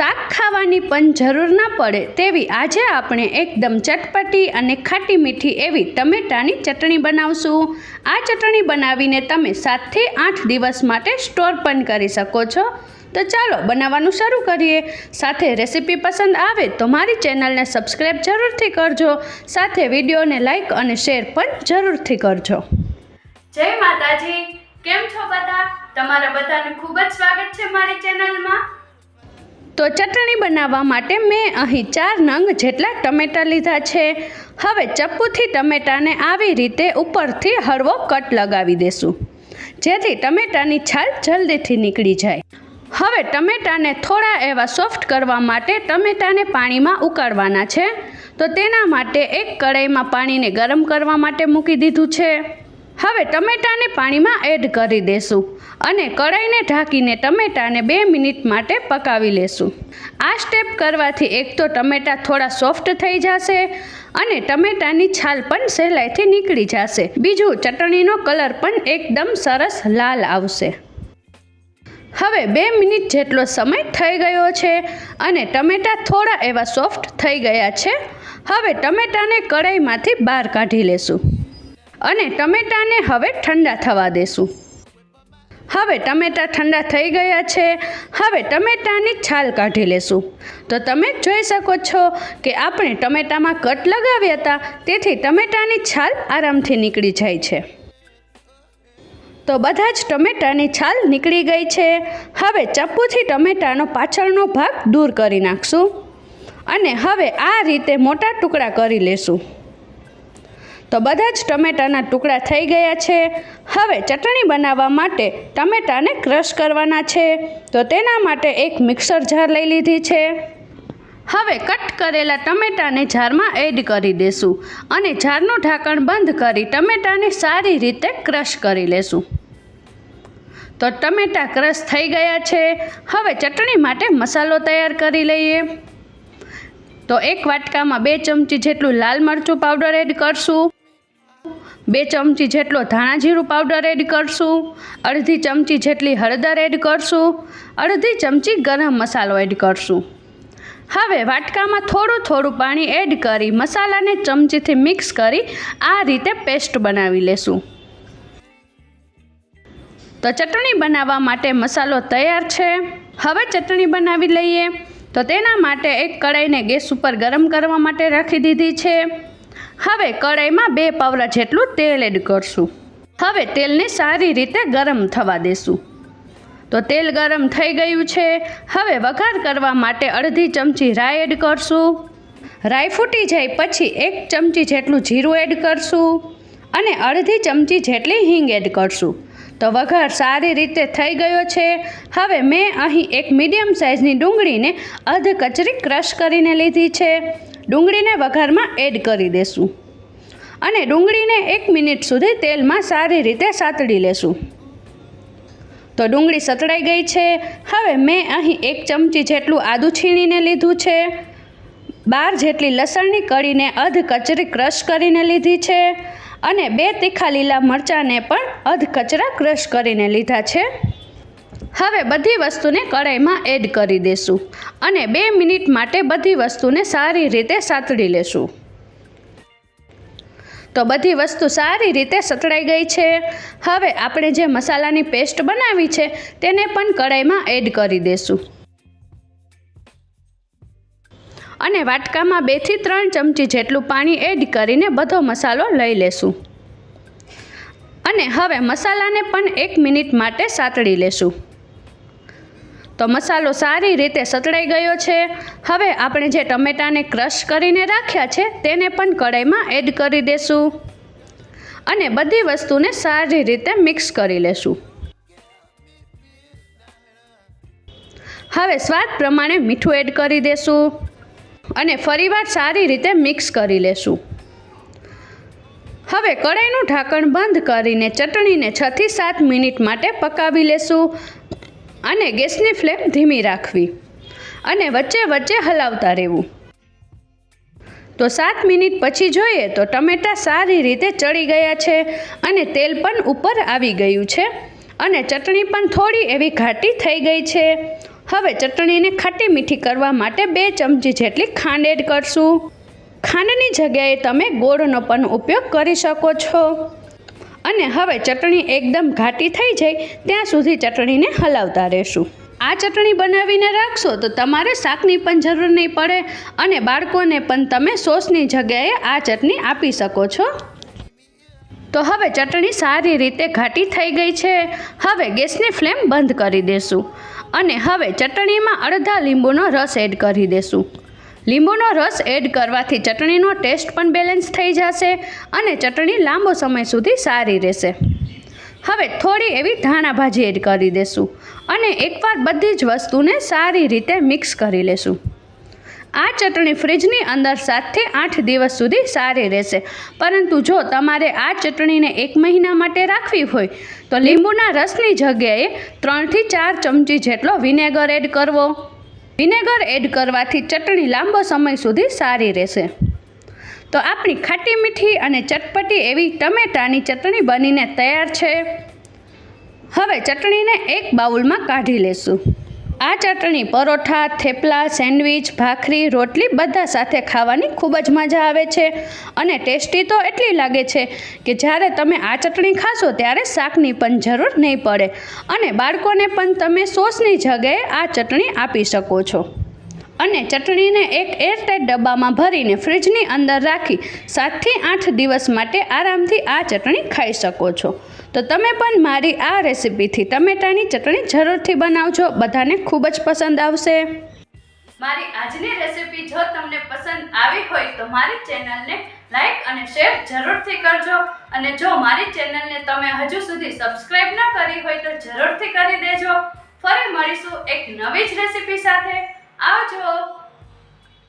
શાક ખાવાની પણ જરૂર ના પડે તેવી આજે આપણે એકદમ ચટપટી અને ખાટી મીઠી એવી ટમેટાની ચટણી બનાવશું. આ ચટણી બનાવીને તમે સાતથી આઠ દિવસ માટે સ્ટોર પણ કરી શકો છો. તો ચાલો બનાવવાનું શરૂ કરીએ. સાથે રેસીપી પસંદ આવે તો મારી ચેનલને સબસ્ક્રાઈબ જરૂરથી કરજો. સાથે વિડીયોને લાઇક અને શેર પણ જરૂરથી કરજો. જય માતાજી. કેમ છો બધા? તમારા બધાને ખૂબ જ સ્વાગત છે મારી ચેનલમાં. તો ચટણી બનાવવા માટે મેં અહીં ચાર નંગ જેટલા ટમેટાં લીધા છે. હવે ચપ્પુથી ટમેટાને આવી રીતે ઉપરથી હળવો કટ લગાવી દેશું, જેથી ટમેટાની છાલ જલ્દીથી નીકળી જાય. હવે ટમેટાને થોડા એવા સોફ્ટ કરવા માટે ટમેટાને પાણીમાં ઉકાળવાના છે. તો તેના માટે એક કડાઈમાં પાણીને ગરમ કરવા માટે મૂકી દીધું છે. હવે ટમેટાને પાણીમાં એડ કરી દેશું અને કઢાઈને ઢાંકીને ટમેટાને બે મિનિટ માટે પકાવી લેશું. આ સ્ટેપ કરવાથી એક તો ટમેટા થોડા સોફ્ટ થઈ જશે અને ટમેટાની છાલ પણ સહેલાઈથી નીકળી જશે. બીજું, ચટણીનો કલર પણ એકદમ સરસ લાલ આવશે. હવે બે મિનિટ જેટલો સમય થઈ ગયો છે અને ટમેટા થોડા એવા સોફ્ટ થઈ ગયા છે. હવે ટમેટાને કઢાઈમાંથી બહાર કાઢી લેશું. અને ટમેટાને હવે ઠંડા થવા દેશું. હવે ટમેટા ઠંડા થઈ ગયા છે. હવે ટમેટાની છાલ કાઢી લેશું. તો તમે જોઈ શકો છો કે આપણે ટમેટામાં કટ લગાવ્યા હતા. તેથી ટમેટાની છાલ આરામથી નીકળી જાય છે. તો બધા જ ટમેટાની છાલ નીકળી ગઈ છે. હવે ચપ્પુથી ટમેટાનો પાછળનો ભાગ દૂર કરી નાખશું. અને હવે આ રીતે મોટા ટુકડા કરી લેશું. તો બધા જ ટમેટાના ટુકડા થઈ ગયા છે. હવે ચટણી બનાવવા માટે ટમેટાને ક્રશ કરવાના છે. તો તેના માટે એક મિક્સર જાર લઈ લીધી છે. હવે કટ કરેલા ટમેટાને જારમાં એડ કરી દેશું અને જારનું ઢાંકણ બંધ કરી ટમેટાને સારી રીતે ક્રશ કરી લેશું. તો ટમેટા ક્રશ થઈ ગયા છે. હવે ચટણી માટે મસાલો તૈયાર કરી લઈએ. તો એક વાટકામાં બે ચમચી જેટલું લાલ મરચું પાવડર એડ કરશું. બે ચમચી જેટલો ધાણા જીરું પાવડર એડ કરશું, અડધી ચમચી જેટલી હળદર એડ કરશું, અડધી ચમચી ગરમ મસાલો એડ કરશું. હવે વાટકામાં થોડું થોડું પાણી એડ કરી મસાલાને ચમચીથી મિક્સ કરી આ રીતે પેસ્ટ બનાવી લેશું. તો ચટણી બનાવવા માટે મસાલો તૈયાર છે. હવે ચટણી બનાવી લઈએ. તો તેના માટે એક કડાઈને ગેસ ઉપર ગરમ કરવા માટે રાખી દીધી છે. હવે કઢાઈમાં બે પાવલા જેટલું તેલ એડ કરશું. હવે તેલને સારી રીતે ગરમ થવા દેશું. તો તેલ ગરમ થઈ ગયું છે. હવે વઘાર કરવા માટે અડધી ચમચી રાઈ એડ કરશું. રાઈ ફૂટી જાય પછી એક ચમચી જેટલું જીરું એડ કરશું અને અડધી ચમચી જેટલી હિંગ એડ કરશું. તો વઘાર સારી રીતે થઈ ગયો છે. હવે મેં અહીં એક મીડિયમ સાઇઝની ડુંગળીને અધ કચરી ક્રશ કરીને લીધી છે. ડુંગળીને વઘારમાં એડ કરી દેશું. અને ડુંગળીને એક મિનિટ સુધી તેલમાં સારી રીતે સાતડી લેશું. તો ડુંગળી સતળાઈ ગઈ છે. હવે મેં અહીં એક ચમચી જેટલું આદું છીણીને લીધું છે. બાર જેટલી લસણની કળીને અધ કચરી ક્રશ કરીને લીધી છે. અને બે તીખા લીલા મરચાંને પણ અધ કચરા ક્રશ કરીને લીધા છે. હવે બધી વસ્તુને કઢાઈમાં એડ કરી દેશું અને બે મિનિટ માટે બધી વસ્તુને સારી રીતે સાતળી લેશું. તો બધી વસ્તુ સારી રીતે સતળાઈ ગઈ છે. હવે આપણે જે મસાલાની પેસ્ટ બનાવી છે તેને પણ કઢાઈમાં એડ કરી દેશું. અને વાટકામાં બેથી ત્રણ ચમચી જેટલું પાણી એડ કરીને બધો મસાલો લઈ લેશું. અને હવે મસાલાને પણ એક મિનિટ માટે સાતળી લેશું. તો મસાલો સારી રીતે સતળાઈ ગયો છે. હવે આપણે જે ટમેટાને ક્રશ કરીને રાખ્યા છે, તેને પણ કઢાઈમાં એડ કરી દેશું. અને બધી વસ્તુને સારી રીતે મિક્સ કરી લેશું. હવે સ્વાદ પ્રમાણે મીઠું એડ કરી દેશું. અને ફરીવાર સારી રીતે મિક્સ કરી લેશું. હવે કઢાઈનું ઢાંકણ બંધ કરીને ચટણીને છથી સાત મિનિટ માટે પકાવી લેશું. અને ગેસની ફ્લેમ ધીમી રાખવી અને વચ્ચે વચ્ચે હલાવતા રહેવું. તો સાત મિનિટ પછી જોઈએ તો ટમેટાં સારી રીતે ચડી ગયા છે અને તેલ પણ ઉપર આવી ગયું છે અને ચટણી પણ થોડી એવી ઘાટી થઈ ગઈ છે. હવે ચટણીને ખાટી મીઠી કરવા માટે બે ચમચી જેટલી ખાંડ એડ કરશું. ખાંડની જગ્યાએ તમે ગોળનો પણ ઉપયોગ કરી શકો છો. અને હવે ચટણી એકદમ ઘાટી થઈ જાય ત્યાં સુધી ચટણીને હલાવતા રહેશું. આ ચટણી બનાવીને રાખશો તો તમારે શાકની પણ જરૂર નહીં પડે અને બાળકોને પણ તમે સોસની જગ્યાએ આ ચટણી આપી શકો છો. તો હવે ચટણી સારી રીતે ઘાટી થઈ ગઈ છે. હવે ગેસની ફ્લેમ બંધ કરી દેશું અને હવે ચટણીમાં અડધા લીંબુનો રસ એડ કરી દેશું. લીંબુનો રસ એડ કરવાથી ચટણીનો ટેસ્ટ પણ બેલેન્સ થઈ જશે અને ચટણી લાંબો સમય સુધી સારી રહેશે. હવે થોડી એવી ધાણા ભાજી એડ કરી દેશું અને એકવાર બધી જ વસ્તુને સારી રીતે મિક્સ કરી લેશું. આ ચટણી ફ્રીજની અંદર સાતથી આઠ દિવસ સુધી સારી રહેશે. પરંતુ જો તમારે આ ચટણીને એક મહિના માટે રાખવી હોય, તો લીંબુના રસની જગ્યાએ ત્રણથી ચાર ચમચી જેટલો વિનેગર એડ કરવો. વિનેગર એડ કરવાથી ચટણી લાંબો સમય સુધી સારી રહેશે. તો આપણી ખાટી મીઠી અને ચટપટી એવી ટમેટાની ચટણી બનીને તૈયાર છે. હવે ચટણીને એક બાઉલમાં કાઢી લેશું. આ ચટણી, પરોઠા, થેપલા, સેન્ડવિચ, ભાખરી, રોટલી બધા સાથે ખાવાની ખૂબ જ મજા આવે છે અને ટેસ્ટી તો એટલી લાગે છે કે જ્યારે તમે આ ચટણી ખાશો ત્યારે શાકની પણ જરૂર નહીં પડે અને બાળકોને પણ તમે સોસની જગ્યાએ આ ચટણી આપી શકો છો. અને ચટણીને એક એરટાઈટ ડબ્બામાં ભરીને ફ્રીજની અંદર રાખી સાતથી આઠ દિવસ માટે આરામથી આ ચટણી ખાઈ શકો છો. તો તમે પણ મારી આ રેસીપીથી ટમેટાની ચટણી જરૂરથી બનાવજો. બધાને ખૂબ જ પસંદ આવશે. મારી આજની રેસીપી જો તમને પસંદ આવી હોય તો મારી ચેનલને લાઈક અને શેર જરૂરથી કરજો. અને જો મારી ચેનલને તમે હજુ સુધી સબસ્ક્રાઈબ ન કરી હોય તો જરૂરથી કરી દેજો. ફરી મળીશું એક નવી જ રેસીપી સાથે. આવજો.